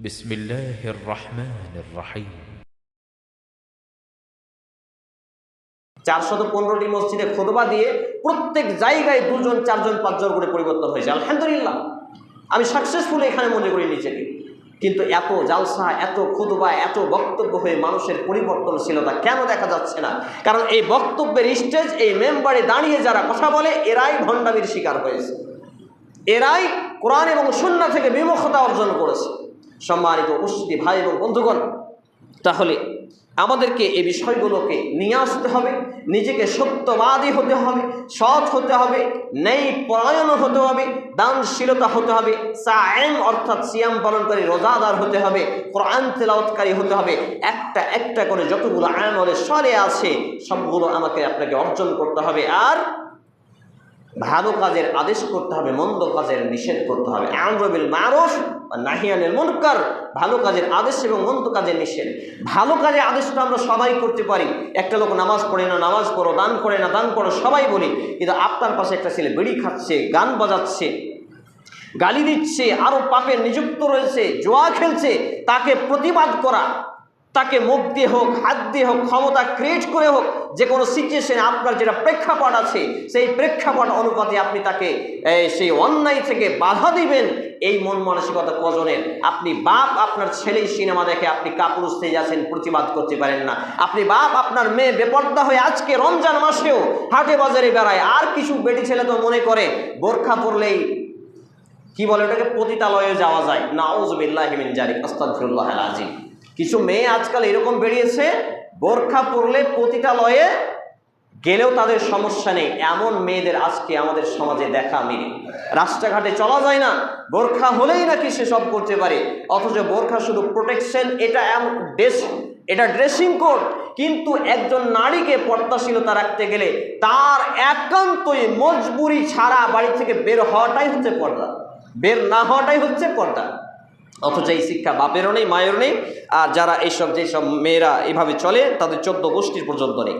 بسم الله الرحمن الرحيم চারশত পনেরোটি মসজিদে খোদবা দিয়ে প্রত্যেক জায়গায় দুজন চারজন পাঁচজন করে পরিবর্তন হয়েছে আলহামদুলিল্লাহ আমি সাকসেসফুল এখানে মনে করি নিজেকে কিন্তু এত জালসা এত খুদবা এত বক্তব্য হয়ে মানুষের পরিবর্তনশীলতা কেন দেখা যাচ্ছে না কারণ এই বক্তব্যের স্টেজ এই মেম্বারে দাঁড়িয়ে যারা কথা বলে এরাই ভণ্ডামির শিকার হয়েছে এরাই কোরআন এবং সুন্না থেকে বিমুখতা অর্জন করেছে সম্মানিত উপস্থিতি, ভাই এবং বন্ধুগণ, তাহলে আমাদেরকে এই বিষয়গুলোকে নিয়ে আসতে হবে, নিজেকে সত্যবাদী হতে হবে, সৎ হতে হবে নেই পরায়ণ হতে হবে, দানশীলতা হতে হবে, সায়েম অর্থাৎ সিয়াম পালনকারী রোজাদার হতে হবে, কোরআন তেলাওয়াতকারী হতে হবে, একটা একটা করে যতগুলো আমলে সরে আছে, সবগুলো আমাকে আপনাকে অর্জন করতে হবে। আর ভালো কাজের আদেশ করতে হবে, মন্দ কাজের নিষেধ করতে হবে। আমরবিল মারুফ নাহিয়ানের মুনকার। ভালো কাজের আদেশ এবং মন্দ কাজের নিষেধ। ভালো কাজের আদেশটা আমরা সবাই করতে পারি। একটা লোক নামাজ পড়ে না, নামাজ পড়ো, দান করে না, দান করো, সবাই বলি, কিন্তু আপনার পাশে একটা ছেলে বিড়ি খাচ্ছে, গান বাজাচ্ছে, গালি দিচ্ছে আরও পাপের নিযুক্ত রয়েছে, জোয়া খেলছে, তাকে প্রতিবাদ করা তাকে মুখ দিয়ে হোক হাত দিয়ে হোক, ক্ষমতা ক্রিয়েট করে হোক, যে কোনো সিচুয়েশনে আপনার যেটা প্রেক্ষাপট আছে, সেই প্রেক্ষাপট অনুপাতে আপনি তাকে সেই অন্যায় থেকে বাধা দিবেন, এই মন মানসিকতা কজনের? আপনি বাপ আপনার ছেলেই সিনেমা দেখে আপনি কাপড় স্তেজ আছেন প্রতিবাদ করতে পারেন না। আপনি বাপ আপনার মেয়ে বেপর্দা হয়ে আজকে রমজান মাসেও হাটে বাজারে বেড়ায়, আর কিছু বেটি ছেলে তো মনে করে, বোরখা পরলেই, কি বলে ওটাকে, পতিতালয়ে যাওয়া যায়। নাউজবিল্লাহিমিন জারি আস্তাগফিরুল্লাহ আজিম কিছু মেয়ে আজকাল এরকম বেরিয়েছে, বোরখা পরলে পতিতালয়ে গেলেও তাদের সমস্যা নেই। এমন মেয়েদের আজকে আমাদের সমাজে দেখা মিলে রাস্তাঘাটে চলা যায় না, বোরখা হলেই নাকি সে সব করতে পারে। অথচ বোরখা শুধু প্রোটেকশন এটা এমন ড্রেস এটা ড্রেসিং কোড কিন্তু একজন নারীকে পর্দাশীলতা রাখতে গেলে তার একান্তই মজবুরি ছাড়া বাড়ি থেকে বের হওয়াটাই হচ্ছে পর্দা। বের না হওয়াটাই হচ্ছে পর্দা। অথচ এই শিক্ষা বাপেরও নেই, মায়েরও নেই। আর যারা এইসব, যেসব মেয়েরা এভাবে চলে, তাদের চোদ্দ গোষ্ঠীর পর্যন্ত নেই।